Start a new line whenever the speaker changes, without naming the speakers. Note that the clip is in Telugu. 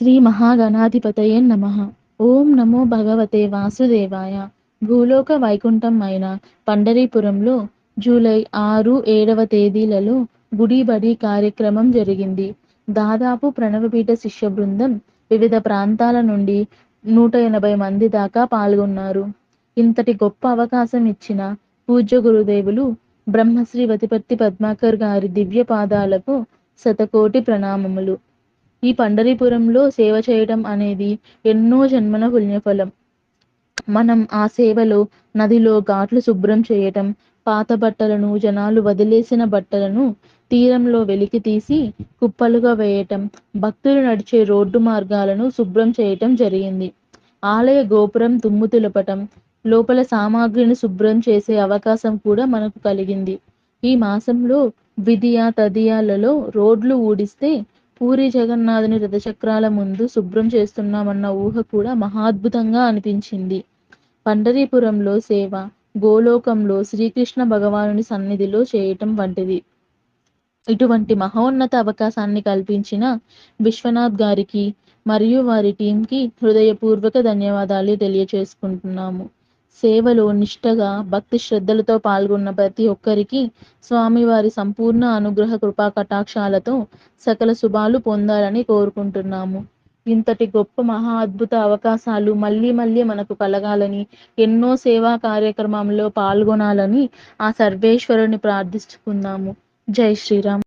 శ్రీ మహాగణాధిపతయే నమ. ఓం నమో భగవతే వాసుదేవాయ. భూలోక వైకుంఠం అయిన పండరీపురంలో జూలై ఆరు ఏడవ తేదీలలో గుడిబడి కార్యక్రమం జరిగింది. దాదాపు ప్రణవపీఠ శిష్య బృందం వివిధ ప్రాంతాల నుండి నూట ఎనభై మంది దాకా పాల్గొన్నారు. ఇంతటి గొప్ప అవకాశం ఇచ్చిన పూజ్య గురుదేవులు బ్రహ్మశ్రీ వతిపర్తి పద్మాకర్ గారి దివ్య పాదాలకు శతకోటి ప్రణామములు. ఈ పండరీపురంలో సేవ చేయడం అనేది ఎన్నో జన్మల పుణ్యఫలం. మనం ఆ సేవలో నదిలో ఘాట్లు శుభ్రం చేయటం పాత బట్టలను జనాలు వదిలేసిన బట్టలను తీరంలో వెలికి తీసి కుప్పలుగా వేయటం భక్తులు నడిచే రోడ్డు మార్గాలను శుభ్రం చేయటం జరిగింది. ఆలయ గోపురం దుమ్ము తులపటం లోపల సామాగ్రిని శుభ్రం చేసే అవకాశం కూడా మనకు కలిగింది. ఈ మాసంలో విధియ తదియాలలో రోడ్లు ఊడిస్తే పూరి జగన్నాథుని రథచక్రాల ముందు శుభ్రం చేస్తున్నామన్న ఊహ కూడా మహాద్భుతంగా అనిపించింది. పండరీపురంలో సేవ గోలోకంలో శ్రీకృష్ణ భగవానుని సన్నిధిలో చేయటం వంటిది. ఇటువంటి మహోన్నత అవకాశాన్ని కల్పించిన విశ్వనాథ్ గారికి మరియు వారి టీంకి హృదయపూర్వక ధన్యవాదాలు తెలియచేసుకుంటున్నాము. సేవలో నిష్టగా భక్తి శ్రద్ధలతో పాల్గొన్న ప్రతి ఒక్కరికి స్వామివారి సంపూర్ణ అనుగ్రహ కృపా కటాక్షాలతో సకల శుభాలు పొందాలని కోరుకుంటున్నాము. ఇంతటి గొప్ప మహా అద్భుత అవకాశాలు మళ్ళీ మళ్ళీ మనకు కలగాలని ఎన్నో సేవా కార్యక్రమంలో పాల్గొనాలని ఆ సర్వేశ్వరుని ప్రార్థించుకుందాము జై శ్రీరామ్.